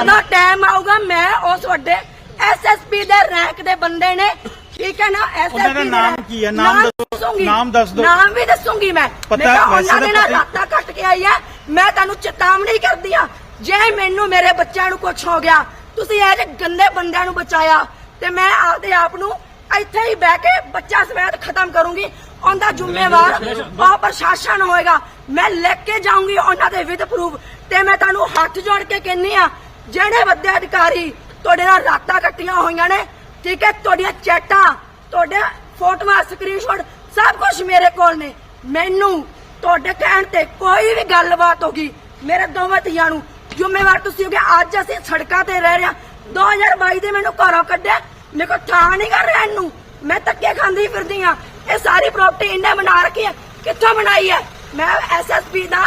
ਜਦੋਂ ਟਾਈਮ ਆਊਗਾ ਮੈਂ ਉਸ ਵੱਡੇ ਐਸਐਸਪੀ ਦੇ ਰੈਂਕ ਦੇ ਬੰਦੇ ਨੇ ਠੀਕ ਹੈ ਨਾ ਐਸਐਸਪੀ ਦਾ ਨਾਮ ਕੀ ਹੈ? ਨਾਮ ਦੱਸੋ। ਨਾਮ ਦੱਸ ਦਿਓ। ਨਾਮ ਵੀ ਦੱਸੂਗੀ ਮੈਂ ਪਤਾ- ਉਹਨਾਂ ਦੇ ਨਾਲ ਰਾਤਾਂ ਕੱਟ ਕੇ ਆਈ ਹੈ ਮੈਂ ਤੁਹਾਨੂੰ ਚੇਤਾਵਨੀ ਕਰਦੀ ਆ ਜੇ ਮੈਨੂੰ ਮੇਰੇ ਬੱਚਿਆਂ ਨੂੰ ਕੁਝ ਹੋ ਗਿਆ ਤੁਸੀਂ ਇਹ ਗੰਦੇ ਬੰਦਿਆਂ ਨੂੰ ਬਚਾਇਆ ਤੇ ਮੈਂ ਆਪਦੇ ਆਪ ਨੂੰ ਇੱਥੇ ਹੀ ਬਹਿ ਕੇ ਬੱਚਾ ਸਮੇਤ ਖਤਮ ਕਰੂੰਗੀ ਉਹਦਾ ਜ਼ਿੰਮੇਵਾਰ ਉਹ ਪ੍ਰਸ਼ਾਸਨ ਹੋਏਗਾ ਮੈਂ ਲੈ ਕੇ ਜਾਊਂਗੀ ਉਹਨਾਂ ਦੇ ਵਿਦ ਪ੍ਰੂਫ ਤੇ ਮੈਂ ਤੁਹਾਨੂੰ ਹੱਥ ਜੋੜ ਕੇ ਕਹਿੰਨੀ ਆ ਜਿਹੜੇ ਵੱਡੇ ਅਧਿਕਾਰੀ ਤੁਹਾਡੇ ਨਾਲ ਰਾਤਾਂ ਕੱਟੀਆਂ ਹੋਈਆਂ ਨੇ, ਠੀਕ ਹੈ, ਤੁਹਾਡੀਆਂ ਚੈਟਾਂ, ਤੁਹਾਡੇ ਫੋਟੋਆਂ ਸਕਰੀਨਸ਼ਾਟ ਸਭ ਕੁਝ ਮੇਰੇ ਕੋਲ ਨੇ। ਮੈਨੂੰ ਤੁਹਾਡੇ ਕਹਿਣ ਤੇ ਕੋਈ ਵੀ ਗੱਲਬਾਤ ਹੋਗੀ ਮੇਰੇ ਦੋਵਾਂ ਧੀਆਂ ਨੂੰ ਜ਼ਿੰਮੇਵਾਰ ਤੁਸੀਂ ਹੋਗੇ ਅੱਜ ਅਸੀਂ ਸੜਕਾਂ ਤੇ ਰਹਿ ਰਹੇ ਹਾਂ। 2022 ਦੇ ਮੈਨੂੰ ਘਰੋਂ ਕੱਢਿਆ। ਮੇਰੇ ਕੋਲ ਥਾਂ ਨਹੀਂ ਕਰ ਰਿਹਾ ਇਹਨੂੰ। ਮੈਂ ਧੱਕੇ ਖਾਂਦੀ ਫਿਰਦੀ ਆ ਇਹ ਸਾਰੀ ਪ੍ਰਾਪਰਟੀ ਇਹਨੇ ਬਣਾ ਰੱਖੀ ਹੈ। ਕਿੱਥੋਂ ਬਣਾਈ ਹੈ? ਮੈਂ ਐਸਐਸਪੀ ਦਾ,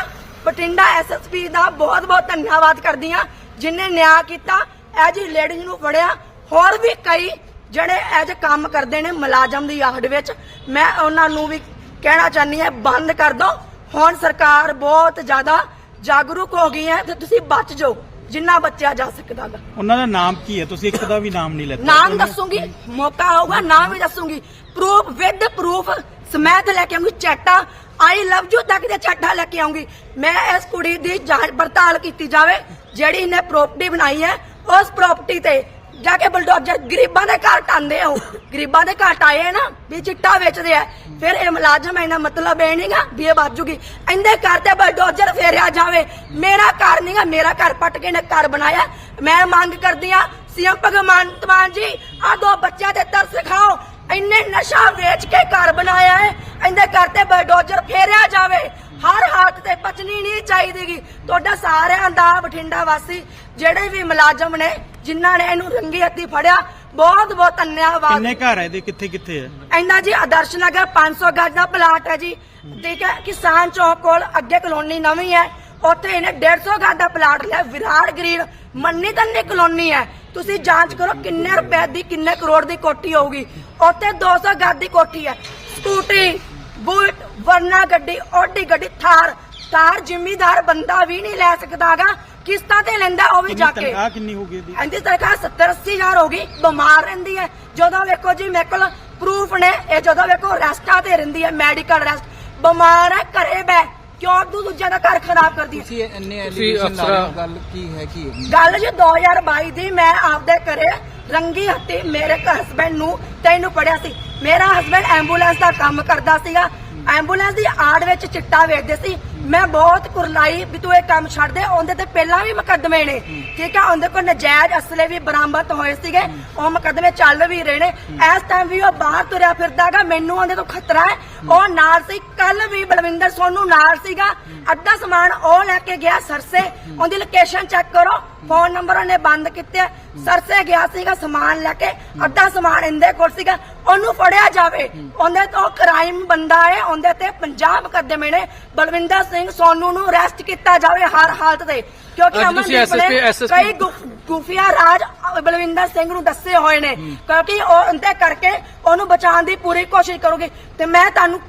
ਬਠਿੰਡਾ ਐਸਐਸਪੀ ਦਾ ਬਹੁਤ ਬਹੁਤ ਧੰਨਵਾਦ ਕਰਦੀ ਆ ਜਿਨੇ ਨਿਆਂ ਕੀਤਾ ਇਹ ਜੀ ਲੇਡੀਜ਼ ਨੂੰ ਫੜਿਆ। ਹੋਰ ਵੀ ਕਈ ਜਿਹੜੇ ਜਿਹੇ ਕੰਮ ਕਰਦੇ ਨੇ ਮੁਲਾਜ਼ਮ ਦੀ ਆਹੜ ਵਿੱਚ। ਮੈਂ ਉਹਨਾਂ ਨੂੰ ਵੀ ਕਹਿਣਾ ਚਾਹੁੰਦੀ ਹਾਂ ਬੰਦ ਕਰ ਦਿਓ। ਹੁਣ ਸਰਕਾਰ ਬਹੁਤ ਜ਼ਿਆਦਾ ਜਾਗਰੂਕ ਹੋ ਗਈ ਹੈ ਤੇ ਤੁਸੀਂ ਬਚ ਜਾਓ ਜਿੰਨਾ ਬਚਿਆ ਜਾ ਸਕਦਾ ਗਾ। ਉਹਨਾਂ ਦਾ ਨਾਮ ਕੀ ਹੈ? ਤੁਸੀਂ ਇੱਕ ਦਾ ਵੀ ਨਾਮ ਨਹੀਂ ਲੈਤਾ। ਨਾਮ ਦੱਸੂਗੀ ਮੌਕਾ ਆਊਗਾ ਨਾਮ ਵੀ ਦੱਸੂਗੀ। ਪ੍ਰੂਫ ਵਿਦ ਪ੍ਰੂਫ ਸਮੈਥ ਲੈ ਕੇ ਆਉਂਗੀ ਚੈਟਾ ਆਈ ਲਵ ਯੂ ਤੱਕ ਦੇ ਚੈਟਾ ਲੈ ਕੇ ਆਉਂਗੀ ਮੈਂ ਇਸ ਕੁੜੀ ਦੀ ਜਾਂਚ ਪੜਤਾਲ ਕੀਤੀ ਜਾਵੇ ਜਿਹੜੀ ਇਹਨੇ ਪ੍ਰਾਪਰਟੀ ਬਣਾਈ ਹੈ, ਉਸ ਪ੍ਰਾਪਰਟੀ ਤੇ ਜਾ ਕੇ ਬਲਡੋਜ਼ਰ ਗਰੀਬਾਂ ਦੇ ਘਰ ਟਾਂਦੇ ਹੋ ਗਰੀਬਾਂ ਦੇ ਘਰ ਆਏ ਨਾ, ਵੀ ਚਿੱਟਾ ਵੇਚਦੇ ਆ। ਫਿਰ ਇਹ ਮੁਲਾਜ਼ਮ ਇਹਨਾਂ ਮਤਲਬ ਇਹ ਨਹੀਂਗਾ ਵੀ ਇਹ ਬਾਜੂਗੀ ਇਹਦੇ ਘਰ ਤੇ ਬਲਡੋਜ਼ਰ ਫੇਰਿਆ ਜਾਵੇ। ਮੇਰਾ ਘਰ ਨਹੀਂਗਾ ਮੇਰਾ ਘਰ ਪੱਟ ਕੇ ਨੇ ਘਰ ਬਣਾਇਆ। ਮੈਂ ਮੰਗ ਕਰਦੀ ਆ, ਸੀਐਮ ਭਗਵੰਤ ਮਾਨ ਜੀ, ਆ ਦੋ ਬੱਚਿਆਂ ਤੇ ਤਰਸ ਖਾਓ ਇੰਨੇ ਨਸ਼ਾ ਵੇਚ ਕੇ ਘਰ ਬਣਾਇਆ ਹੈ, ਇਹਦੇ ਘਰ ਤੇ ਬਲਡੋਜ਼ਰ ਫੇਰਿਆ ਜਾਵੇ। ਹਰ ਹਾਲਤ ਤੇ ਬਚਣੀ ਨਹੀਂ ਚਾਹੀਦੀਗੀ। ਤੁਹਾਡਾ ਸਾਰਿਆਂ ਦਾ ਬਠਿੰਡਾ ਵਾਸੀ ਜਿਹੜੇ ਵੀ ਮੁਲਾਜ਼ਮ ਨੇ ਜਿਨ੍ਹਾਂ ਨੇ ਇਹਨੂੰ ਰੰਗੀ ਹੱਥੀ ਫੜਿਆ ਬਹੁਤ ਬਹੁਤ ਧੰਨਵਾਦ। ਕਿੰਨੇ ਘਰ ਹੈ ਇਹਦੇ? ਕਿੱਥੇ ਕਿੱਥੇ ਹੈ ਇੰਨਾ ਜੀ ਆਦਰਸ਼ ਨਗਰ 500 ਗਜ ਦਾ ਪਲਾਟ ਹੈ ਜੀ। ਠੀਕ ਹੈ ਕਿਸਾਨ ਚੌਕ ਕੋਲ ਅੱਗੇ ਕਲੋਨੀ ਨਵੀਂ ਹੈ। ਉੱਥੇ ਇਹਨੇ 150 ਗਜ ਦਾ ਪਲਾਟ ਲਿਆ। ਵਿਰਾਟ ਗ੍ਰੀਨ ਮੰਨੀ ਤੰਨੀ ਕਲੋਨੀ ਹੈ। ਤੁਸੀਂ ਜਾਂਚ ਕਰੋ ਕਿੰਨੇ ਰੁਪਏ ਦੀ ਕਿੰਨੇ ਕਰੋੜ ਦੀ ਕੋਠੀ ਹੋਊਗੀ। ਉੱਥੇ 200 ਗਜ ਦੀ ਕੋਠੀ ਹੈ। ਸਕੂਟੀ ਬੁਲਟ ਵਰਨਾ ਗੱਡੀ ਓਡੀ ਗੱਡੀ ਥਾਰ। ਥਾਰ ਜ਼ਿਮੀਦਾਰ ਬੰਦਾ ਵੀ ਨਹੀਂ ਲੈ ਸਕਦਾਗਾ। ਕਿਸ਼ਤਾਂ ਤੇ ਲੈਂਦਾ ਉਹ ਵੀ ਜਾ ਕੇ। ਤਨਖਾਹ ਕਿੰਨੀ ਹੋ ਗਈ ਇਹਦੀ? ਇਹਦੀ ਤਨਖਾਹ 70 80 ਹਜ਼ਾਰ ਹੋ ਗਈ ਬਿਮਾਰ ਰਹਿੰਦੀ ਹੈ। ਜਦੋਂ ਵੇਖੋ ਜੀ ਮੇਰੇ ਕੋਲ ਪ੍ਰੂਫ ਨੇ ਇਹ ਜਦੋਂ ਵੇਖੋ ਰੈਸਟਾਂ ਤੇ ਰਹਿੰਦੀ ਹੈ ਮੈਡੀਕਲ ਰੈਸਟ ਬਿਮਾਰ ਹੈ ਘਰੇ ਬੈ ਕਿਉਂ ਤੂੰ ਦੂਜਿਆਂ ਦਾ ਘਰ ਖਰਾਬ ਕਰਦੀ ਹੈ? ਤੁਸੀਂ ਇੰਨੇ ਤੁਸੀਂ ਐਲੀਗੇਸ਼ਨ ਲਾ ਰਹੇ ਹੋ ਅਫਸਰਾਂ- ਗੱਲ ਕੀ ਹੈ ਕੀ ਹੈ? ਗੱਲ ਜੀ 2022 ਦੀ ਮੈਂ ਆਪਦੇ ਘਰੇ ਰੰਗੀ ਹੱਤੀ ਮੇਰੇ ਹਸਬੰਡ ਨੂੰ ਤੈਨੂੰ ਪੜਿਆ ਸੀ। ਮੇਰਾ ਹਸਬੰਡ ਐਂਬੂਲੈਂਸ ਦਾ ਕੰਮ ਕਰਦਾ ਸੀਗਾ। ਐਂਬੂਲੈਂਸ ਦੀ ਆੜ ਵਿੱਚ ਚਿੱਟਾ ਵੇਚਦੇ ਸੀ। ਮੈਂ ਬਹੁਤ ਕੁਰਲਾਈ ਵੀ ਤੂੰ ਇਹ ਕੰਮ ਛੱਡ ਦੇ। ਉਹਦੇ ਤੇ ਪਹਿਲਾਂ ਵੀ ਮੁਕੱਦਮੇ ਨੇ। ਠੀਕ ਹੈ, ਉਹਦੇ ਕੋਲ ਨਜਾਇਜ਼ ਅਸਲੇ ਵੀ ਬਰਾਮਦ ਹੋਏ ਸੀਗੇ। ਉਹ ਮੁਕੱਦਮੇ ਚੱਲ ਵੀ ਰਹੇ ਨੇ। ਇਸ ਟਾਈਮ ਵੀ ਉਹ ਬਾਹਰ ਤੁਰਿਆ ਫਿਰਦਾਗਾ। ਮੈਨੂੰ ਉਹਦੇ ਤੋਂ ਖਤਰਾ ਹੈ। ਉਹ ਨਾਲ ਸੀ। ਕੱਲ ਵੀ ਬਲਵਿੰਦਰ ਸੋਨੂ ਨਾਲ ਸੀਗਾ। ਅੱਧਾ ਸਮਾਨ ਉਹ ਲੈ ਕੇ ਗਿਆ ਸਰਸੇ। ਉਹਦੀ ਲੋਕੇਸ਼ਨ ਚੈੱਕ ਕਰੋ। ਫੋਨ ਨੰਬਰ ਉਹਨੇ ਬੰਦ ਕੀਤੇ। ਸਰਸੇ ਗਿਆ ਸੀਗਾ ਸਮਾਨ ਲੈ ਕੇ। ਅੱਧਾ ਸਮਾਨ ਇਹਦੇ ਕੋਲ ਸੀਗਾ। ਉਹਨੂੰ ਫੜਿਆ ਜਾਵੇ। ਉਹਦੇ ਤੋਂ ਕ੍ਰਾਈਮ ਬੰਦਾ ਹੈ ਉਹਦੇ ਤੇ ਪੰਜਾਬ ਮੁਕੱਦਮੇ ਨੇ ਬਲਵਿੰਦਰ ਸਿੰਘ ਸੋਨੂ ਨੂੰ ਅਰੈਸਟ ਕੀਤਾ ਜਾਵੇ ਹਰ ਹਾਲਤ ਤੇ। ਕਿਉਂਕਿ ਅਮਨਦੀਪ ਨੇ ਕਈ ਗੁਫ- ਖੁਫੀਆ ਰਾਜ ਬਲਵਿੰਦਰ ਸਿੰਘ ਨੂੰ ਦੱਸੇ ਹੋਏ ਨੇ। ਕਿਉਂਕਿ ਉਹ ਉਹਦੇ ਕਰਕੇ ਉਹਨੂੰ ਬਚਾਉਣ ਦੀ ਪੂਰੀ ਕੋਸ਼ਿਸ਼ ਕਰੂਗੀ। ਤੇ ਮੈਂ ਤੁਹਾਨੂੰ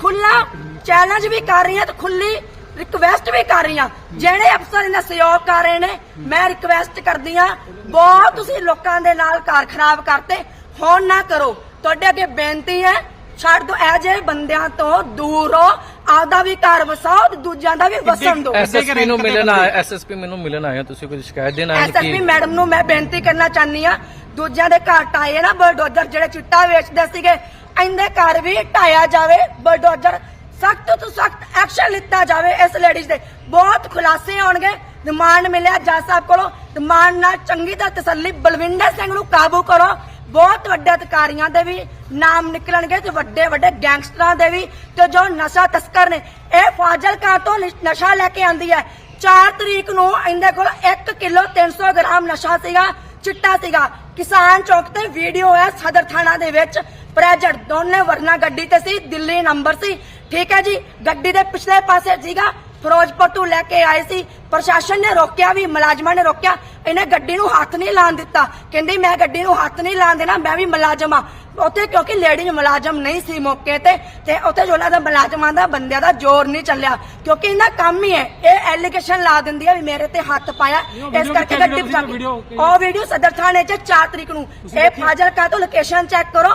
ਖੁੱਲਾ ਚੈਲੰਜ ਵੀ ਕਰ ਰਹੀ ਹਾਂ ਤੇ ਖੁੱਲੀ ਰਿਕਵੈਸਟ ਵੀ ਕਰ ਰਹੀ ਹਾਂ। ਜਿਹੜੇ ਅਫਸਰ ਇਹਨਾਂ ਸਹਿਯੋਗ ਕਰ ਰਹੇ ਨੇ ਮੈਂ ਰਿਕਵੈਸਟ ਕਰਦੀ ਹਾਂ ਬਹੁਤ ਤੁਸੀਂ ਲੋਕਾਂ ਦੇ ਨਾਲ ਕਾਰ ਖਰਾਬ ਕਰਤੇ ਹੁਣ ਨਾ ਕਰੋ। ਤੁਹਾਡੇ ਅੱਗੇ ਬੇਨਤੀ ਹੈ ਛੱਡ ਦੋ ਇਹ ਜਿਹੇ ਬੰਦਿਆਂ ਤੋਂ ਦੂਰ ਹੋ ਆਪਦਾ ਵੀ ਘਰ ਵਸਾਓ ਤੇ ਦੂਜਿਆਂ ਦਾ ਵੀ ਵਸਣ ਦਿਓ। ਐਸਐਸਪੀ ਨੂੰ ਮਿਲਣ ਆਇਆ ਐਸਐਸਪੀ ਮੈਨੂੰ ਮਿਲਣ ਆਇਆ ਤੁਸੀਂ ਕੋਈ ਸ਼ਿਕਾਇਤ ਦੇਣ ਆਏ ਐਸਐਸਪੀ ਕਿ? ਮੈਡਮ ਨੂੰ ਮੈਂ ਬੇਨਤੀ ਕਰਨਾ ਚਾਹਨੀ ਆ ਦੂਜਿਆਂ ਦੇ ਘਰ ਟਾਏ ਨਾ ਬਲਡੋਜ਼ਰ ਜਿਹੜੇ ਚਿੱਟਾ ਵੇਚਦੇ ਸੀਗੇ ਇਹਦੇ ਘਰ ਵੀ ਢਾਇਆ ਜਾਵੇ ਬਲਡੋਜ਼ਰ ਸਖਤ ਤੋਂ ਸਖਤ ਐਕਸ਼ਨ ਲਿੱਤਾ ਜਾਵੇ ਇਸ ਲੇਡੀਜ਼ ਦੇ। ਬਹੁਤ ਖੁਲਾਸੇ ਆਉਣਗੇ ਰਿਮਾਂਡ ਮਿਲਿਆ ਜੱਜ ਸਾਹਿਬ ਕੋਲੋਂ ਰਿਮਾਂਡ ਨਾਲ ਚੰਗੀ ਤਰ੍ਹਾਂ ਤਸੱਲੀ ਬਲਵਿੰਦਰ ਸਿੰਘ ਨੂੰ ਕਾਬੂ ਕਰੋ ਬਹੁਤ ਵੱਡੇ ਅਧਿਕਾਰੀਆਂ ਦੇ ਵੀ ਨਾਮ ਨਿਕਲਣਗੇ ਤੇ ਵੱਡੇ ਵੱਡੇ ਗੈਂਗਸਟਰਾਂ ਦੇ ਵੀ ਤੇ ਜੋ ਨਸ਼ਾ ਤਸਕਰ ਨੇ, ਇਹ ਫਾਜ਼ਿਲਕਾ ਤੋਂ ਨਸ਼ਾ ਲੈ ਕੇ ਆਂਦੀ ਹੈ। 4 ਤਰੀਕ ਨੂੰ ਇਹਦੇ ਕੋਲ 1 ਕਿਲੋ 300 ਗ੍ਰਾਮ ਨਸ਼ਾ ਸੀਗਾ, ਚਿੱਟਾ ਸੀਗਾ। ਕਿਸਾਨ ਚੌਕ ਤੇ ਵੀਡੀਓ ਹੈ ਸਦਰ ਥਾਣਾ ਦੇ ਵਿੱਚ। ਪ੍ਰੈਜ਼ੈਂਟ ਦੋਨੇ ਵਰਨਾ ਗੱਡੀ ਤੇ ਸੀ, ਦਿੱਲੀ ਨੰਬਰ ਸੀ। ਠੀਕ ਹੈ ਜੀ, ਗੱਡੀ ਦੇ ਪਿਛਲੇ ਪਾਸੇ ਸੀਗਾ। ਫਿਰੋਜ਼ਪੁਰ ਤੋਂ ਲੈ ਕੇ ਆਏ ਸੀ। ਪ੍ਰਸ਼ਾਸਨ ਨੇ ਰੋਕਿਆ ਵੀ ਮੁਲਾਜ਼ਮਾਂ ਨੇ ਰੋਕਿਆ। ਇਹਨੇ ਗੱਡੀ ਨੂੰ ਹੱਥ ਨਹੀਂ ਲਾਣ ਦਿੱਤਾ। ਕਹਿੰਦੀ ਮੈਂ ਗੱਡੀ ਨੂੰ ਹੱਥ ਨਹੀਂ ਲਾਣ ਦੇਣਾ ਮੈਂ ਵੀ ਮੁਲਾਜ਼ਮ ਆ ਉੱਥੇ ਕਿਉਂਕਿ ਲੇਡੀ ਮੁਲਾਜ਼ਮ ਨਹੀਂ ਸੀ ਮੌਕੇ ਤੇ ਤੇ ਉੱਥੇ ਜੋ ਉਹਨਾਂ ਦਾ ਮੁਲਾਜ਼ਮਾਂ ਦਾ ਬੰਦਿਆਂ ਦਾ ਜ਼ੋਰ ਨਹੀਂ ਚੱਲਿਆ। ਕਿਉਂਕਿ ਇਹਨਾਂ ਕੰਮ ਹੀ ਹੈ। ਇਹ ਐਲੀਗੇਸ਼ਨ ਲਾ ਦਿੰਦੀ ਹੈ ਵੀ ਮੇਰੇ ਤੇ ਹੱਥ ਪਾਇਆ। ਇਸ ਕਰਕੇ ਗੱਡੀ ਉਹ ਵੀਡੀਓ ਸਦਰ ਥਾਣੇ 'ਚ 4 ਤਰੀਕ ਨੂੰ। ਇਹ ਫਾਜ਼ਿਲਕਾ ਤੋਂ ਲੋਕੇਸ਼ਨ ਚੈੱਕ ਕਰੋ।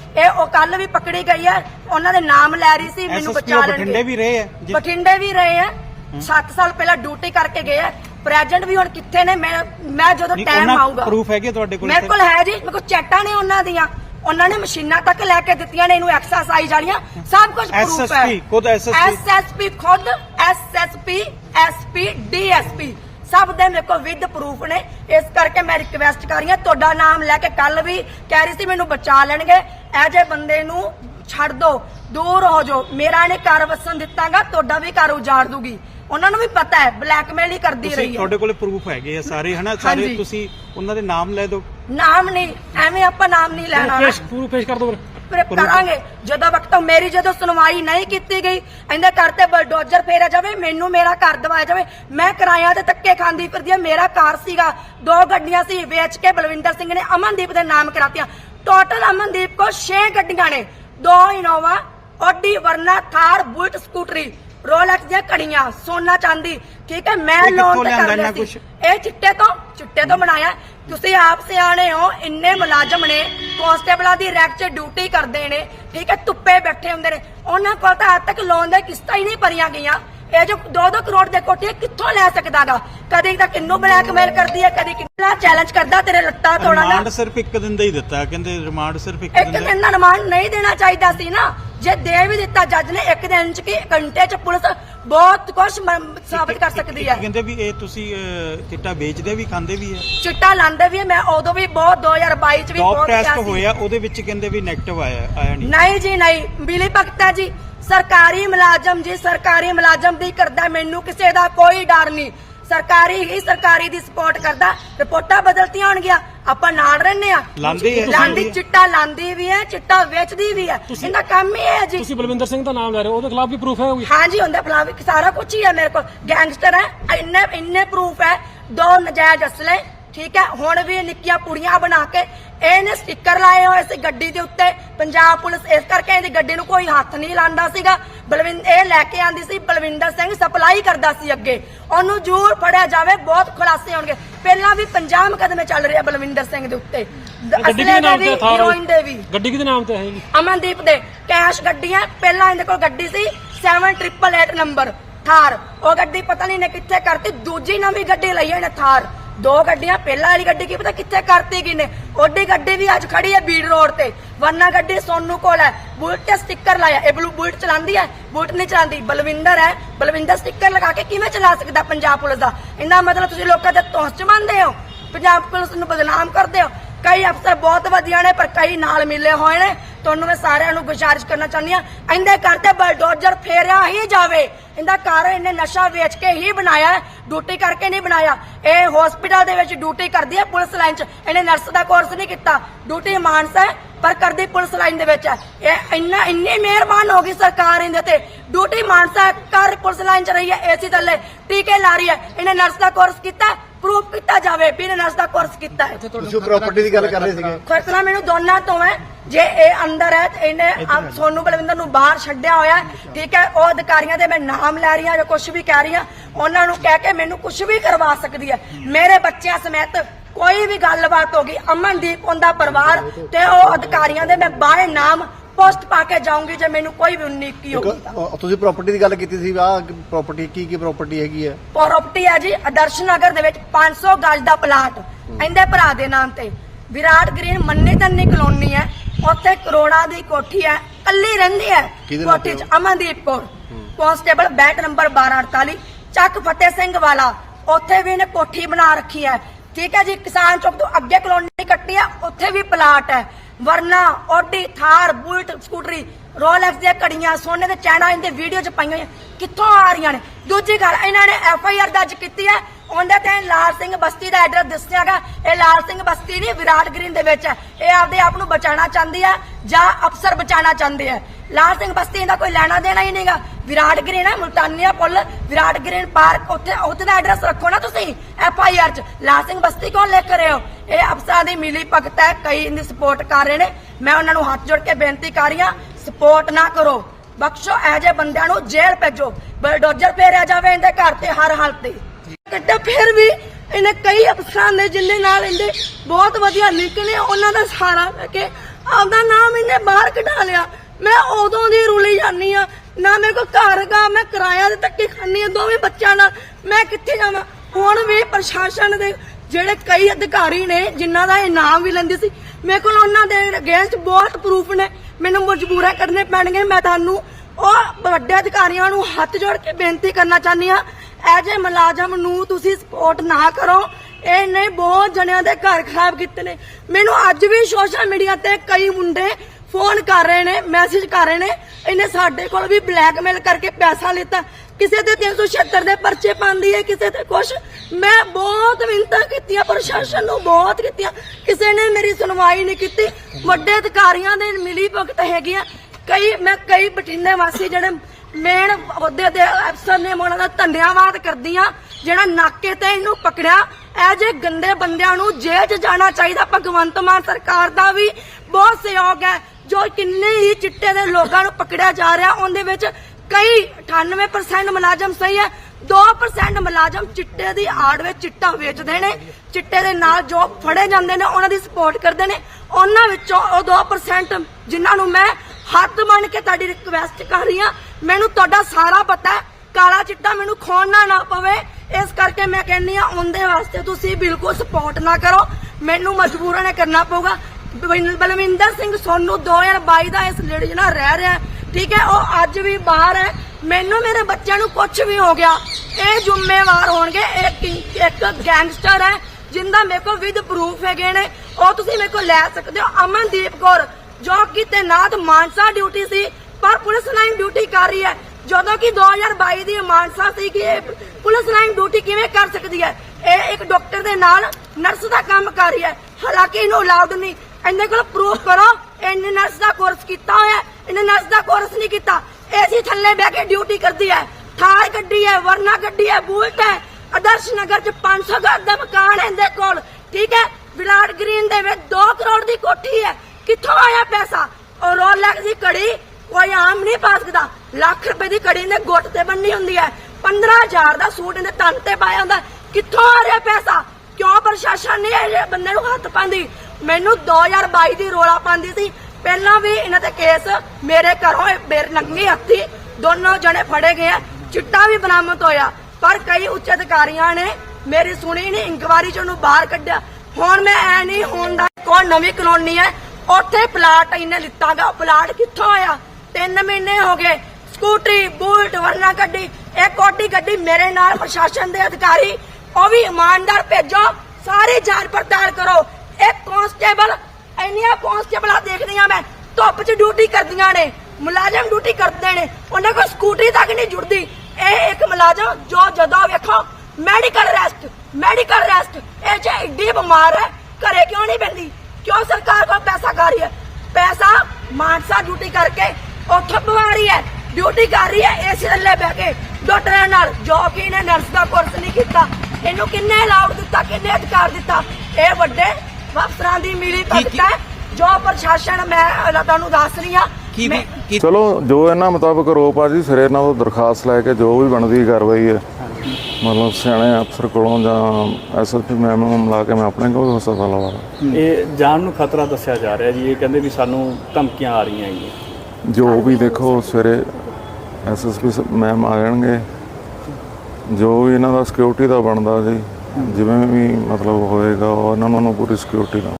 ਇਹ ਉਹ ਕੱਲ ਵੀ ਪਕੜੀ ਗਈ ਹੈ ਉਹਨਾਂ ਦੇ ਨਾਮ ਲੈ ਰਹੀ ਸੀ ਮੈਨੂੰ ਐਸਐਸਪੀ ਬਚਾ ਲੈਣਗੇ ਬਠਿੰਡੇ ਵੀ ਰਹੇ ਆ ਜੀ ਬਠਿੰਡੇ ਵੀ ਰਹੇ ਆ 7 ਸਾਲ ਪਹਿਲਾਂ ਡਿਊਟੀ ਕਰਕੇ ਗਏ ਆ ਪ੍ਰੈਜ਼ੈਂਟ ਵੀ ਹੁਣ ਕਿੱਥੇ ਨੇ ਮੈਂ ਮੈਂ ਜਦੋਂ ਨਹੀਂ, ਟਾਈਮ ਉਹਨਾਂ ਆਊਗਾ। proof ਹੈਗੇ ਤੁਹਾਡੇ ਕੋਲ ਮੇਰੇ ਕੋਲ ਹੈ ਜੀ ਮੇਰੇ ਕੋਲ ਚੈਟਾਂ ਨੇ ਉਹਨਾਂ ਦੀਆਂ। ਉਹਨਾਂ ਨੇ ਮਸ਼ੀਨਾਂ ਤੱਕ ਲੈ ਕੇ ਦਿੱਤੀਆਂ ਨੇ ਇਹਨੂੰ ਐਕਸਰਸਾਈਜ਼ ਵਾਲੀਆਂ। ਸਭ ਕੁਝ ਪ੍ਰੂਫ ਹੈ। SSP, ਖੁਦ SSP ਐਸਐਸਪੀ ਖੁਦ ਐਸਐਸਪੀ ਐਸਪੀ ਡੀਐਸਪੀ ਸਭ ਦੇ ਮੇਰੇ ਕੋਲ ਵਿਦ ਪ੍ਰੂਫ ਨੇ। ਇਸ ਕਰਕੇ ਮੈਂ ਰਿਕਵੈਸਟ ਕਰ ਰਹੀ ਹਾਂ ਤੁਹਾਡਾ ਨਾਮ ਲੈ ਕੇ ਕੱਲ ਵੀ ਕਹਿ ਰਹੀ ਸੀ ਮੈਨੂੰ ਬਚਾ ਲੈਣਗੇ। ਇਹ ਜੇ ਬੰਦੇ ਨੂੰ ਛੱਡ ਦੋ ਦੂਰ ਹੋ ਜਾਓ। ਮੇਰਾ ਇਹਨੇ ਘਰ ਵਸਣ ਦਿੱਤਾਗਾ ਤੁਹਾਡਾ ਵੀ ਘਰ ਉਜਾੜ ਦੂਗੀ। ਉਹਨਾਂ ਨੂੰ ਵੀ ਪਤਾ ਹੈ ਬਲੈਕਮੇਲ ਹੀ ਕਰਦੀ ਰਹੀ ਹੈ। ਤੁਹਾਡੇ ਕੋਲੇ ਪ੍ਰੂਫ ਹੈਗੇ ਆ ਸਾਰੇ ਹਨਾ? ਸਾਰੇ। ਤੁਸੀਂ ਉਹਨਾਂ ਦੇ ਨਾਮ ਲੈ ਦਿਓ ਨਾਮ ਨਹੀਂ ਐਵੇਂ ਆਪਾਂ ਨਾਮ ਨਹੀਂ ਲੈਣਾ। ਨਾ। ਪੂਰਾ ਪੇਸ਼ ਕਰ ਦੋ ਫਿਰ। ਕਰਾਂਗੇ। ਜਦੋਂ ਵਕਤ ਮੇਰੀ ਜਦੋਂ ਸੁਣਵਾਈ ਨਹੀਂ ਕੀਤੀ ਗਈ ਇਹਦੇ ਘਰ ਤੇ ਬਲਡੋਜ਼ਰ ਫੇਰਿਆ ਜਾਵੇ ਮੈਨੂੰ ਮੇਰਾ ਘਰ ਦਵਾਇਆ ਜਾਵੇ। ਮੈਂ ਕਿਰਾਇਆ ਤੇ ਧੱਕੇ ਖਾਂਦੀ ਫਿਰਦੀ ਆ ਮੇਰਾ ਘਰ ਸੀਗਾ। ਦੋ ਗੱਡੀਆਂ ਸੀ ਵੇਚ ਕੇ ਬਲਵਿੰਦਰ ਸਿੰਘ ਨੇ ਅਮਨਦੀਪ ਦੇ ਨਾਮ ਕਰਾਤੀਆਂ। ਟੋਟਲ ਅਮਨਦੀਪ ਕੋ 6 ਗੱਡੀਆਂ ਨੇ। ਦੋ Innova Audi Verna Thar Bullet ਸਕੂਟਰੀ ਰੋਲੈਕਸ ਦੀਆਂ ਕੜੀਆਂ ਸੋਨਾ ਚਾਂਦੀ। ਠੀਕ ਹੈ ਮੈਂ ਲੋਨ ਤੇ ਕਰ ਲਿਆ ਸੀ? ਇਹ ਚਿੱਟੇ ਤੋਂ ਚਿੱਟੇ ਤੋਂ ਬਣਾਇਆ। ਤੁਸੀਂ ਆਪ ਸਿਆਣੇ ਹੋ ਇੰਨੇ ਮੁਲਾਜ਼ਮ ਨੇ ਕਾਂਸਟੇਬਲਾਂ ਦੀ ਰੈਕ 'ਚ ਡਿਊਟੀ ਕਰਦੇ ਨੇ ਠੀਕ ਹੈ ਧੁੱਪੇ ਬੈਠੇ ਹੁੰਦੇ ਨੇ। ਉਹਨਾਂ ਕੋਲ ਤਾਂ ਅੱਜ ਤੱਕ ਲੋਨ ਦੇ ਕਿਸ਼ਤਾਂ ਹੀ ਨਹੀਂ ਭਰੀਆਂ ਗਈਆਂ। ਇਹ ਜੋ 2-2 ਕਰੋੜ ਦੇ ਕੋਠੇ ਕਿੱਥੋਂ ਲੈ ਸਕਦਾਗਾ? ਕਦੇ ਤਾਂ ਕਿੰਨੂੰ ਬਲੈਕਮੇਲ ਕਰਦੀ ਹੈ ਕਦੀ ਕਿੰਨਾ ਚੈਲੰਜ ਕਰਦਾ ਤੇਰੇ ਲੱਤਾਂ ਤੋੜਾਂਗਾ ਰਿਮਾਂਡ ਸਿਰਫ ਇੱਕ ਦਿਨ ਦਾ ਹੀ ਦਿੱਤਾ ਕਹਿੰਦੇ ਰਿਮਾਂਡ ਸਿਰਫ ਇੱਕ ਇੱਕ ਦਿਨ ਦਾ। ਦਿਨ ਦਾ ਰਿਮਾਂਡ ਨਹੀਂ ਦੇਣਾ ਚਾਹੀਦਾ ਸੀ ਨਾ। ਜੇ ਦੇ ਵੀ ਦਿੱਤਾ ਜੱਜ ਨੇ ਇੱਕ ਦਿਨ ਚ ਕੀ ਘੰਟੇ ਚ ਪੁਲਿਸ ਬਹੁਤ ਕੁਝ ਸਾਬਤ ਕਰ ਸਕਦੀ ਹੈ। ਕਹਿੰਦੇ ਵੀ ਇਹ ਤੁਸੀਂ ਅਹ, ਚਿੱਟਾ ਵੇਚਦੇ ਵੀ ਖਾਂਦੇ ਵੀ ਹੈ। ਚਿੱਟਾ ਲਾਂਦੇ ਵੀ ਹੈ, ਮੈਂ ਉਦੋਂ ਵੀ ਬਹੁਤ 2022 ਚ ਵੀ ਡੌਪ ਬਹੁਤ ਟੈਸਟ ਕਿਹਾ ਸੀ। ਹੋਇਆ ਉਹਦੇ ਵਿੱਚ ਕਹਿੰਦੇ ਵੀ 네ਗੇਟਿਵ ਆਇਆ ਆਇਆ ਨਹੀਂ। ਨਹੀਂ ਜੀ ਨਹੀਂ। ਬਿਲੀ ਭਗਤਾ ਜੀ ਸਰਕਾਰੀ ਮੁਲਾਜ਼ਮ ਜੀ ਸਰਕਾਰੀ ਮੁਲਾਜ਼ਮ ਦੀ ਕਰਦਾ ਮੈਨੂੰ ਕਿਸੇ ਦਾ ਕੋਈ ਡਰ ਨਹੀਂ। ਸਰਕਾਰੀ ਹੀ ਸਰਕਾਰੀ ਦੀ ਸਪੋਰਟ ਕਰਦਾ। ਰਿਪੋਰਟਾਂ ਬਦਲਤੀਆਂ ਹੋਣਗੀਆਂ। ਆਪਾਂ ਨਾਲ ਰਹਿੰਦੇ ਆ ਲਾਂਦੇ ਹੈ, ਲਾਂਦੀ ਚਿੱਟਾ ਲਾਂਦੀ ਵੀ ਹੈ ਚਿੱਟਾ ਵੇਚਦੀ ਵੀ ਹੈ। ਇਹਦਾ ਕੰਮ ਹੀ ਹੈ ਜੀ। ਤੁਸੀਂ ਬਲਵਿੰਦਰ ਸਿੰਘ ਦਾ ਨਾਮ ਲੈ ਰਹੇ ਹੋ ਉਹਦੇ ਖਿਲਾਫ ਵੀ ਪ੍ਰੂਫ ਹੈ ਹਾਂਜੀ ਹੁੰਦਾ ਫਲਾਵੀ ਸਾਰਾ ਕੁਝ ਹੀ ਹੈ ਮੇਰੇ ਕੋਲ। ਗੈਂਗਸਟਰ ਹੈ ਇੰਨੇ ਇੰਨੇ ਪ੍ਰੂਫ ਹੈ। ਦੋ ਨਜਾਇਜ਼ ਅਸਲੇ ਠੀਕ ਹੈ? ਹੁਣ ਵੀ ਨਿੱਕੀਆਂ ਪੁੜੀਆਂ ਬਣਾ ਕੇ ਇਹਨੇ ਸਟicker ਲਾਏ ਹੋਏ ਸੀ ਗੱਡੀ ਦੇ ਉੱਤੇ। ਪੰਜਾਬ ਪੁਲਿਸ ਇਸ ਕਰਕੇ ਇਹਦੀ ਗੱਡੀ ਨੂੰ ਕੋਈ ਹੱਥ ਨਹੀਂ ਲਾਂਦਾ ਸੀਗਾ। ਬਲਵਿੰਦ ਇਹ ਲੈ ਕੇ ਆਂਦੀ ਸੀ ਬਲਵਿੰਦਰ ਸਿੰਘ ਸਪਲਾਈ ਕਰਦਾ ਸੀ ਅੱਗੇ। ਉਹਨੂੰ ਜ਼ਰੂਰ ਫੜਿਆ ਜਾਵੇ ਬਹੁਤ ਖੁਲਾਸੇ ਹੋਣਗੇ। ਪਹਿਲਾਂ ਵੀ 50 ਮੁਕੱਦਮੇ ਚੱਲ ਰਹੇ ਬਲਵਿੰਦਰ ਸਿੰਘ ਦੇ ਉੱਤੇ। ਅਸਲੇ ਦੇ ਵੀ ਹੀਰੋਇਨ ਦੇ ਵੀ। ਗੱਡੀ ਕਿਹਦੇ ਨਾਮ ਤੇ ਹੈ ਜੀ ਅਮਨਦੀਪ ਦੇ ਕੈਸ਼ ਗੱਡੀਆਂ। ਪਹਿਲਾਂ ਇਹਦੇ ਕੋਲ ਗੱਡੀ ਸੀ 7888 ਨੰਬਰ ਥਾਰ। ਉਹ ਗੱਡੀ ਪਤਾ ਨਹੀਂ ਨੇ ਕਿੱਥੇ ਕਰਤੀ ਦੂਜੀ ਨਵੀਂ ਗੱਡੀ ਲਈ ਇਹਨੇ ਥਾਰ। ਦੋ ਗੱਡੀਆਂ, ਪਹਿਲਾਂ ਵਾਲੀ ਗੱਡੀ ਕੀ ਪਤਾ ਕਿੱਥੇ ਕਰਤੀ ਕਿਨੇ ਉਹਦੀ ਗੱਡੀ ਵੀ ਅੱਜ ਖੜੀ ਹੈ ਬੀੜ ਰੋਡ ਤੇ। ਵਰਨਾ ਗੱਡੀ ਸੋਨੂ ਕੋਲ ਹੈ। ਬੁਲਟ ਤੇ ਸਟicker ਲਾਇਆ। ਇਹ ਬਲੂ ਬੁਲਟ ਚਲਾਉਂਦੀ ਹੈ? ਬੁਲਟ ਨਹੀਂ ਚਲਾਉਂਦੀ। ਬਲਵਿੰਦਰ ਹੈ। ਬਲਵਿੰਦਰ ਸਟicker ਲਗਾ ਕੇ ਕਿਵੇਂ ਚਲਾ ਸਕਦਾ ਪੰਜਾਬ ਪੁਲਿਸ ਦਾ? ਇੰਨਾ ਮਤਲਬ ਤੁਸੀਂ ਲੋਕਾਂ ਦੇ ਤੋਸ ਮੰਨਦੇ ਹੋ? ਪੰਜਾਬ ਪੁਲਿਸ ਨੂੰ ਬਦਨਾਮ ਕਰਦੇ ਹੋ? ਕਈ ਅਫਸਰ ਬਹੁਤ ਵਧੀਆ ਨੇ, ਪਰ ਕਈ ਨਾਲ ਮਿਲੇ ਹੋਏ ਨੇ। ਤੁਹਾਨੂੰ ਮੈਂ ਸਾਰਿਆਂ ਨੂੰ ਗੁਜ਼ਾਰਿਸ਼ ਕਰਨਾ ਚਾਹੁੰਦੀ ਆ ਇਹਦੇ ਘਰ ਤੇ ਬਲਡੋਜ਼ਰ ਫੇਰਿਆ ਹੀ ਜਾਵੇ। ਇਹਦਾ ਘਰ ਇਹਨੇ ਨਸ਼ਾ ਵੇਚ ਕੇ ਹੀ ਬਣਾਇਆ ਡਿਊਟੀ ਕਰਕੇ ਨਹੀਂ ਬਣਾਇਆ। ਇਹ ਹਸਪੀਟਲ ਦੇ ਵਿੱਚ ਡਿਊਟੀ ਕਰਦੀ ਹੈ ਪੁਲਿਸ ਲਾਈਨ 'ਚ। ਇਹਨੇ ਨਰਸ ਦਾ ਕੋਰਸ ਨਹੀਂ ਕੀਤਾ। ਡਿਊਟੀ ਮਾਨਸਾ ਹੈ ਪਰ ਕਰਦੀ ਪੁਲਿਸ ਲਾਈਨ ਦੇ ਵਿੱਚ। ਹੈ ਇਹ ਇੰਨਾ ਇੰਨੀ ਮਿਹਰਬਾਨ ਹੋ ਗਈ ਸਰਕਾਰ ਇਹਦੇ ਤੇ। ਡਿਊਟੀ ਮਾਨਸਾ ਹੈ, ਕਰ ਪੁਲਿਸ ਲਾਈਨ 'ਚ ਰਹੀ ਹੈ ਏਸੀ ਥੱਲੇ ਟੀਕੇ ਲਾ ਰਹੀ ਹੈ। ਇਹਨੇ ਨਰਸ ਦਾ ਕੋਰਸ ਕੀਤਾ ਪ੍ਰੂਫ ਕੀਤਾ ਜਾਵੇ ਵੀ ਇਹਨੇ ਨਰਸ ਦਾ ਕੋਰਸ ਕੀਤਾ ਹੈ। ਤੁਸੀਂ ਪ੍ਰਾਪਰਟੀ ਦੀ ਗੱਲ ਕਰ ਰਹੇ ਸੀਗੇ। ਖਰਚਣਾ ਮੈਨੂੰ ਦੋਨਾਂ ਤੋਂ ਹੈ। ਜੇ ਇਹ ਅੰਦਰ ਹੈ ਤੇ ਇਹਨੇ ਆਪ ਸੋਨੂ ਬਲਵਿੰਦਰ ਨੂੰ ਬਾਹਰ ਛੱਡਿਆ ਹੋਇਆ ਠੀਕ ਹੈ ਉਹ ਅਧਿਕਾਰੀਆਂ ਦੇ ਮੈਂ ਨਾਮ ਲੈ ਰਹੀ ਹਾਂ ਜਾਂ ਕੁਝ ਵੀ ਕਹਿ ਰਹੀ ਹਾਂ। ਉਹਨਾਂ ਨੂੰ ਕਹਿ ਕੇ ਮੈਨੂੰ ਕੁਝ ਵੀ ਕਰਵਾ ਸਕਦੀ ਹੈ। ਮੇਰੇ ਬੱਚਿਆਂ ਸਮੇਤ ਕੋਈ ਵੀ ਗੱਲਬਾਤ ਹੋ ਗਈ ਅਮਨਦੀਪ ਉਹਦਾ ਪਰਿਵਾਰ ਤੇ ਉਹ ਅਧਿਕਾਰੀਆਂ ਦੇ ਮੈਂ ਬਾਹਰ ਨਾਮ ਪੋਸਟ ਪਾ ਕੇ ਜਾਊਂਗੀ ਜੇ ਮੈਨੂੰ ਕੋਈ ਵੀ ਉਨੀਕੀ ਹੋਗੀ ਤਾਂ ਅ, ਤੁਸੀਂ ਪ੍ਰਾਪਰਟੀ ਦੀ ਗੱਲ ਕੀਤੀ ਸੀ ਆਹ ਪ੍ਰਾਪਰਟੀ ਕੀ ਕੀ ਪ੍ਰਾਪਰਟੀ ਹੈਗੀ ਹੈ? ਪ੍ਰਾਪਰਟੀ ਹੈ ਜੀ ਆਦਰਸ਼ ਨਗਰ ਦੇ ਵਿੱਚ 500 ਗਜ ਦਾ ਪਲਾਟ। ਇਹਦੇ ਭਰਾ ਦੇ ਨਾਮ ਤੇ ਵਿਰਾਟ ਗ੍ਰੀਨ ਮੰਨੀ ਤੰਨੀ ਕਲੋਨੀ ਹੈ। ਉੱਥੇ ਕਰੋੜਾਂ ਦੀ ਕੋਠੀ ਹੈ ਕੱਲੀ ਰਹਿੰਦੀ ਹੈ ਕਿਹਦੇ ਕੋਠੀ ਚ Amandeep Kaur. Constable belt number 1248 Chak Fateh Singh ਵਾਲਾ। ਉੱਥੇ ਵੀ ਇਹਨੇ ਕੋਠੀ ਬਣਾ ਰੱਖੀ ਹੈ। ਠੀਕ ਹੈ ਜੀ, ਕਿਸਾਨ ਚੌਕ ਤੋਂ ਅੱਗੇ ਕਲੋਨੀ ਕੱਟੀ ਹੈ ਉੱਥੇ ਵੀ ਪਲਾਟ ਹੈ। ਵਰਨਾ, ਓਡੀ, ਥਾਰ, ਬੁਲਟ, ਸਕੂਟਰੀ, ਰੋਲੈਕਸ ਦੀਆਂ ਘੜੀਆਂ, ਸੋਨੇ ਦੇ ਚੈਨਾ, ਇਹਦੇ ਵੀਡੀਓ 'ਚ ਪਾਈਆਂ ਹੋਈਆਂ। ਕਿੱਥੋਂ ਆ ਰਹੀਆਂ ਨੇ? ਦੂਜੀ ਗੱਲ, ਇਹਨਾਂ ਨੇ ਐਫ ਆਈ ਆਰ ਦਰਜ ਕੀਤੀ ਹੈ। ਉਹਦੇ ਤੇ ਲਾਲ ਸਿੰਘ ਬਸਤੀ ਦਾ ਐਡਰੈਸ ਦੱਸਿਆਗਾ ਇਹ ਲਾਲ ਸਿੰਘ ਬਸਤੀ ਨਹੀਂ, ਵਿਰਾਟ ਗ੍ਰੀਨ ਦੇ ਵਿੱਚ ਹੈ। ਇਹ ਆਪਦੇ ਆਪ ਨੂੰ ਬਚਾਉਣਾ ਚਾਹੁੰਦੀ ਹੈ ਜਾਂ ਅਫਸਰ ਬਚਾਉਣਾ ਚਾਹੁੰਦੇ ਹੈ। ਲਾਲ ਸਿੰਘ ਬਸਤੀ ਦਾ ਕੋਈ ਲੈਣਾ ਦੇਣਾ ਹੀ ਨਹੀਂਗਾ। ਵਿਰਾਟ ਗ੍ਰੀਨ ਹੈ, ਮੁਲਤਾਨੀਆ ਪੁੱਲ, ਵਿਰਾਟ ਗ੍ਰੀਨ ਪਾਰਕ, ਉੱਥੇ ਉੱਥੇ ਦਾ ਐਡਰੈਸ ਰੱਖੋ ਨਾ ਤੁਸੀਂ ਐਫ ਆਈ ਆਰ ਚ। ਲਾਲ ਸਿੰਘ ਬਸਤੀ ਕਿਉਂ ਲਿਖ ਰਹੇ ਹੋ? ਇਹ ਅਫਸਰਾਂ ਦੀ ਮਿਲੀ ਭਗਤ ਹੈ, ਕਈ ਇਹਦੀ ਸਪੋਰਟ ਕਰ ਰਹੇ ਨੇ। ਮੈਂ ਉਹਨਾਂ ਨੂੰ ਹੱਥ ਜੋੜ ਕੇ ਬੇਨਤੀ ਕਰ ਰਹੀ ਹਾਂ ਸਪੋਰਟ ਨਾ ਕਰੋ। ਬਖਸ਼ੋ ਇਹੋ ਜਿਹੇ ਬੰਦਿਆਂ ਨੂੰ ਜੇਲ੍ਹ ਭੇਜੋ। ਬਲਡੋਜ਼ਰ ਫੇਰਿਆ ਜਾਵੇ ਇਹਦੇ ਘਰ ਤੇ ਹਰ ਹਾਲਤ ਤੇ। ਕੱਟਾ, ਫਿਰ ਵੀ ਇਹਨੇ ਕਈ ਅਫਸਰਾਂ ਨੇ ਜਿੰਨੇ ਨਾਲ ਇਹਦੇ ਬਹੁਤ ਵਧੀਆ ਲਿੰਕ ਨੇ ਉਹਨਾਂ ਦਾ ਸਹਾਰਾ ਲੈ ਕੇ ਆਪਦਾ ਨਾਮ ਇਹਨੇ ਬਾਹਰ ਕਢਾ ਲਿਆ। ਮੈਂ ਉਦੋਂ ਦੀ ਰੁਲੀ ਜਾਨੀ ਆ, ਨਾ ਮੇਰੇ ਕੋ ਘਰ ਗਾ ਮੈਂ ਕਿਰਾਇਆ ਦੇ ਧੱਕੇ ਖਾਨੀ ਆ, ਦੋਵੇਂ ਬੱਚਿਆਂ ਨਾਲ ਮੈਂ ਕਿੱਥੇ ਜਾਵਾਂ? ਹੁਣ ਵੀ ਪ੍ਰਸ਼ਾਸਨ ਦੇ ਜਿਹੜੇ ਕਈ ਅਧਿਕਾਰੀ ਨੇ, ਜਿਨ੍ਹਾਂ ਦਾ ਇਨਾਮ ਵੀ ਲੈਂਦੇ ਸੀ, ਮੇਰੇ ਕੋਲ ਉਹਨਾਂ ਦੇ ਅਗੇਂਸਟ ਬਹੁਤ ਪ੍ਰੂਫ ਨੇ। ਮੈਨੂੰ ਮਜਬੂਰਾਂ ਕਰਨੇ ਪੈਣਗੇ, ਮੈਂ ਤੁਹਾਨੂੰ ਉਹ ਵੱਡੇ ਅਧਿਕਾਰੀਆਂ ਨੂੰ ਹੱਥ ਜੋੜ ਕੇ ਬੇਨਤੀ ਕਰਨਾ ਚਾਹੁੰਦੀ ਆ ਐਜ ਏ ਮੁਲਾਜ਼ਮ ਨੂੰ ਤੁਸੀਂ ਸਪੋਰਟ ਨਾ ਕਰੋ, ਇਹਨੇ ਬਹੁਤ ਜਣਿਆਂ ਦੇ ਘਰ ਖਰਾਬ ਕੀਤੇ ਨੇ। ਮੈਨੂੰ ਅੱਜ ਵੀ ਸੋਸ਼ਲ ਮੀਡੀਆ ਤੇ ਕਈ ਮੁੰਡੇ ਫੋਨ ਕਰ ਰਹੇ ਨੇ ਮੈਸੇਜ ਕਰ ਰਹੇ ਨੇ। ਇਹਨੇ ਸਾਡੇ ਕੋਲ ਵੀ ਬਲੈਕਮੇਲ ਕਰਕੇ ਪੈਸਾ ਲਿੱਤਾ। ਕਿਸੇ ਤੇ 376 ਦੇ ਪਰਚੇ ਪਾਉਂਦੀ ਹੈ, ਕਿਸੇ ਤੇ ਕੁਛ। ਮੈਂ ਬਹੁਤ ਮਿੰਤਾਂ ਕੀਤੀਆਂ, ਪ੍ਰਸ਼ਾਸਨ ਨੂੰ ਬਹੁਤ ਕੀਤੀਆਂ। ਕਿਸੇ ਨੇ ਮੇਰੀ ਸੁਣਵਾਈ ਨਹੀਂ ਕੀਤੀ। ਵੱਡੇ ਅਧਿਕਾਰੀਆਂ ਦੇ ਮਿਲੀ ਭਗਤ ਹੈਗੀ ਆ। ਕਈ, ਮੈਂ ਕਈ ਬਠਿੰਡੇ ਵਾਸੀ ਜਿਹੜੇ ਮੇਨ ਅਹੁਦੇ ਦੇ ਅਫਸਰ ਨੇ ਮੈਂ ਉਹਨਾਂ ਦਾ ਧੰਨਵਾਦ ਕਰਦੀ ਆ ਜਿਹੜਾ ਨਾਕੇ ਤੇ ਇਹਨੂੰ ਪਕੜਿਆ। ਇਹ ਜੇ ਗੰਦੇ ਬੰਦਿਆਂ ਨੂੰ ਜੇਲ੍ਹ 'ਚ ਜਾਣਾ ਚਾਹੀਦਾ, ਭਗਵੰਤ ਮਾਨ ਸਰਕਾਰ ਦਾ ਵੀ ਬਹੁਤ ਸਹਿਯੋਗ ਹੈ। ਜੋ ਕਿੰਨੇ ਹੀ ਚਿੱਟੇ ਦੇ ਲੋਕਾਂ ਨੂੰ ਪਕੜਿਆ ਜਾ ਰਿਹਾ, ਉਹਦੇ ਵਿੱਚ ਕਈ 98% ਮੁਲਾਜ਼ਮ ਸਹੀ ਹੈ 2% ਮੁਲਾਜ਼ਮ ਚਿੱਟੇ ਦੀ ਆੜ ਵਿੱਚ ਚਿੱਟਾ ਵੇਚਦੇ ਨੇ। ਚਿੱਟੇ ਦੇ ਨਾਲ ਜੋ ਫੜੇ ਜਾਂਦੇ ਨੇ, ਉਹਨਾਂ ਦੀ ਸਪੋਰਟ ਕਰਦੇ ਨੇ। ਉਹਨਾਂ ਵਿੱਚੋਂ ਉਹ 2% ਜਿਨ੍ਹਾਂ ਨੂੰ ਮੈਂ ਹੱਥ ਮੰਨ ਕੇ ਤੁਹਾਡੀ ਰਿਕਵੈਸਟ ਕਰ ਰਹੀ ਹਾਂ ਮੈਨੂੰ ਤੁਹਾਡਾ ਸਾਰਾ ਪਤਾ ਕਾਲਾ ਚਿੱਟਾ ਮੈਨੂੰ ਖੋਣਾ ਨਾ ਪਵੇ। ਇਸ ਕਰਕੇ ਮੈਂ ਕਹਿੰਨੀ ਆ ਉਹਦੇ ਵਾਸਤੇ ਤੁਸੀਂ ਬਿਲਕੁਲ ਸਪੋਰਟ ਨਾ ਕਰੋ। ਮੈਨੂੰ ਮਜਬੂਰਨ ਇਹ ਕਰਨਾ ਪਊਗਾ। ਬਲਵਿੰਦਰ ਸਿੰਘ ਸੋਨੂ 2022 ਦਾ ਇਸ ਲੇਡੀ ਨਾਲ ਰਹਿ ਰਿਹਾ ਠੀਕ ਹੈ, ਉਹ ਅੱਜ ਵੀ ਬਾਹਰ ਹੈ। ਮੈਨੂੰ ਮੇਰੇ ਬੱਚਿਆਂ ਨੂੰ ਕੁਝ ਵੀ ਹੋ ਗਿਆ, ਇਹ ਜ਼ਿੰਮੇਵਾਰ ਹੋਣਗੇ। ਇਹ ਇੱਕ ਗੈਂਗਸਟਰ ਹੈ, ਜਿੰਦਾ ਮੇਰੇ ਕੋਲ ਵਿਦ ਪ੍ਰੂਫ ਹੈਗੇ ਨੇ। ਉਹ ਤੁਸੀਂ ਮੇਰੇ ਕੋਲ ਲੈ ਸਕਦੇ ਹੋ। ਅਮਨਦੀਪ ਕੌਰ, ਜੋ ਕਿ ਤੈਨਾਤ ਮਾਨਸਾ ਡਿਊਟੀ ਸੀ ਪਰ ਪੁਲਿਸ ਲਾਈਨ ਡਿਊਟੀ ਕਰ ਰਹੀ ਹੈ। ਜਦੋਂ ਕਿ 2022 ਦੀ ਮਾਨਸਾ ਸੀ ਕਿ ਇਹ ਪੁਲਿਸ ਲਾਈਨ ਡਿਊਟੀ ਕਿਵੇਂ ਕਰ ਸਕਦੀ ਹੈ? ਇਹ ਇੱਕ ਡਾਕਟਰ ਦੇ ਨਾਲ ਨਰਸ ਦਾ ਕੰਮ ਕਰ ਰਹੀ ਹੈ। ਹਾਲਾਂਕਿ ਇਹਨੂੰ ਅਲਾਉਡ ਨਹੀਂ। ਇਹਨੇ ਕੋਲ ਪ੍ਰੂਫ ਕਰੋ। ਇਹਨੇ ਨਰਸ ਦਾ ਕੋਰਸ ਕੀਤਾ ਹੋਇਆ ਇਹਨੇ ਨਰਸ ਦਾ ਕੋਰਸ ਨਹੀਂ ਕੀਤਾ। ਏਸੀ ਥੱਲੇ ਬਹਿ ਕੇ ਡਿਊਟੀ ਕਰਦੀ ਹੈ। ਥਾਰ ਗੱਡੀ ਹੈ, ਵਰਨਾ ਗੱਡੀ ਹੈ, ਬੁਲਟ ਹੈ। ਆਦਰਸ਼ ਨਗਰ ਚ 500 ਘਰ ਦਾ ਮਕਾਨ ਹੈ ਇਹਦੇ ਕੋਲ। ਠੀਕ ਹੈ? ਵਿਰਾਟ ਗ੍ਰੀਨ ਦੇ ਵਿੱਚ 2 ਕਰੋੜ ਦੀ ਕੋਠੀ ਹੈ। ਕਿੱਥੋਂ ਆਇਆ ਪੈਸਾ? ਔਰ ਰੋਲੈਕਸ ਦੀ ਘੜੀ ਕੋਈ ਆਮ ਨਹੀਂ ਪਾ ਸਕਦਾ ਲੱਖ ਰੁਪਏ ਦੀ ਕੜੀ ਨੇ ਗੁੱਟ ਤੇ ਬੰਨੀ ਹੁੰਦੀ ਹੈ। 15000 ਦਾ ਸੂਟ ਇਹਨੇ ਤਨ ਤੇ ਪਾਇਆ ਹੁੰਦਾ ਕਿੱਥੋਂ ਆ ਰਿਹਾ ਪੈਸਾ? ਕਿਉਂ ਪ੍ਰਸ਼ਾਸਨ ਨੇ ਇਹ ਬੰਦੇ ਨੂੰ ਹੱਥ ਪਾਉਂਦੀ? ਮੈਨੂੰ 2022 ਦੀ ਰੋਲਾ ਪਾਉਂਦੀ ਸੀ। ਪਹਿਲਾਂ ਵੀ ਇਹਨਾਂ ਦੇ ਕੇਸ ਮੇਰੇ ਘਰੋਂ ਇਹ ਨੰਗੇ ਹੱਥੀ ਦੋਨੋਂ ਜਣੇ ਫੜੇ ਗਏ ਚਿੱਟਾ ਵੀ ਬਰਾਮਦ ਹੋਇਆ। ਪਰ ਕਈ ਉੱਚ ਅਧਿਕਾਰੀਆਂ ਨੇ ਮੇਰੀ ਸੁਣੀ ਨਹੀਂ, ਇਨਕੁਆਰੀ ਚ ਉਹਨੂੰ ਬਾਹਰ ਕੱਢਿਆ। ਹੁਣ ਮੈਂ ਐ ਨਹੀਂ ਹੋਣ ਦਾ ਕੋਲ ਨਵੀਂ ਕਲੋਨੀ ਹੈ, ਉੱਥੇ ਪਲਾਟ ਇਹਨੇ ਲਿੱਤਾਗਾ ਉਹ ਪਲਾਟ ਕਿੱਥੋਂ ਆਇਆ? ਤਿੰਨ ਮਹੀਨੇ ਹੋ ਗਏ, ਸਕੂਟਰੀ, ਬੁਲਟ, ਵਰਨਾ ਗੱਡੀ ਇਹ ਕੋਟੀ ਗੱਡੀ ਮੇਰੇ ਨਾਲ ਪ੍ਰਸ਼ਾਸਨ ਦੇ ਅਧਿਕਾਰੀ, ਉਹ ਵੀ ਇਮਾਨਦਾਰ ਭੇਜੋ, ਸਾਰੀ ਜਾਂਚ ਪੜਤਾਲ ਕਰੋ। ਇਹ ਕਾਂਸਟੇਬਲ ਇੰਨੀਆਂ ਕਾਂਸਟੇਬਲਾਂ ਦੇਖਦੀਆਂ ਮੈਂ, ਧੁੱਪ 'ਚ ਡਿਊਟੀ ਕਰਦੀਆਂ ਨੇ, ਮੁਲਾਜ਼ਮ ਡਿਊਟੀ ਕਰਦੇ ਨੇ, ਉਹਨਾਂ ਕੋਲ ਸਕੂਟਰੀ ਤੱਕ ਨਹੀਂ ਜੁੜਦੀ। ਇਹ ਇੱਕ ਮੁਲਾਜ਼ਮ ਜੋ ਜਦੋਂ ਵੇਖੋ ਮੈਡੀਕਲ ਰੈਸਟ ਮੈਡੀਕਲ ਰੈਸਟ ਇਹ ਜੇ ਏਡੀ ਬਿਮਾਰ ਹੈ, ਘਰੇ ਕਿਉਂ ਨਹੀਂ ਬੰਦੀ ਕਿਉਂ ਸਰਕਾਰ ਕੋਲ ਪੈਸਾ ਖਾ ਰਹੀ ਹੈ? ਪੈਸਾ, ਮਾਨਸਾ ਡਿਊਟੀ ਕਰਕੇ ਉੱਥੋਂ ਰਹੀ ਹੈ। ਡਿਊਟੀ ਕਰ ਰਹੀ ਹੈ ਏਸੀ ਥੱਲੇ ਬਹਿ ਕੇ। ਡਾਕਟਰਾਂ ਨਾਲ ਜੋ ਕਿ ਇਹਨੇ ਨਰਸ ਦਾ ਕੋਰਸ ਨਹੀਂ ਕੀਤਾ। ਇਹਨੂੰ ਕਿੰਨੇ ਅਲਾਉਡ ਦਿੱਤਾ ਕਿੰਨੇ ਅਧਿਕਾਰ ਦਿੱਤਾ? ਇਹ ਵੱਡੇ ਅਫਸਰਾਂ ਦੀ ਮਿਲੀ ਭਗਤ ਹੈ ਜੋ ਪ੍ਰਸ਼ਾਸਨ ਮੈਂ ਤੁਹਾਨੂੰ ਦੱਸ ਰਹੀ ਮੈਂ- ਚਲੋ ਜੋ ਇਹਨਾਂ ਮੁਤਾਬਕ ਰੋਪ ਆ ਜੀ ਸਿਰੇ ਨਾਲ ਉਹ ਦਰਖਾਸਤ ਲੈ ਕੇ ਜੋ ਵੀ ਬਣਦੀ ਕਾਰਵਾਈ ਹੈ। ਮਤਲਬ ਸਿਆਣੇ ਅਫਸਰ ਕੋਲੋਂ ਜਾਂ ਐਸਐਸਪੀ ਮੈਮ ਨੂੰ ਮਿਲਾ ਕੇ ਮੈਂ ਆਪਣੇ ਕੋਲ ਹਸਪਤਾਲ ਵਾਲਾ ਇਹ ਜਾਨ ਨੂੰ ਖਤਰਾ ਦੱਸਿਆ ਜਾ ਰਿਹਾ ਜੀ। ਇਹ ਕਹਿੰਦੇ ਵੀ ਸਾਨੂੰ ਧਮਕੀਆਂ ਆ ਰਹੀਆਂ ਜੀ ਜੋ ਵੀ ਦੇਖੋ, ਸਵੇਰੇ ਐਸਐਸਪੀ ਮੈਮ ਆ ਜਾਣਗੇ। ਜੋ ਵੀ ਇਹਨਾਂ ਦਾ ਸਿਕਿਉਰਿਟੀ ਦਾ ਬਣਦਾ ਜੀ, ਜਿਵੇਂ ਵੀ ਮਤਲਬ ਹੋਏਗਾ, ਉਹ ਇਹਨਾਂ ਨੂੰ ਪੂਰੀ ਸਿਕਿਉਰਿਟੀ ਦਾ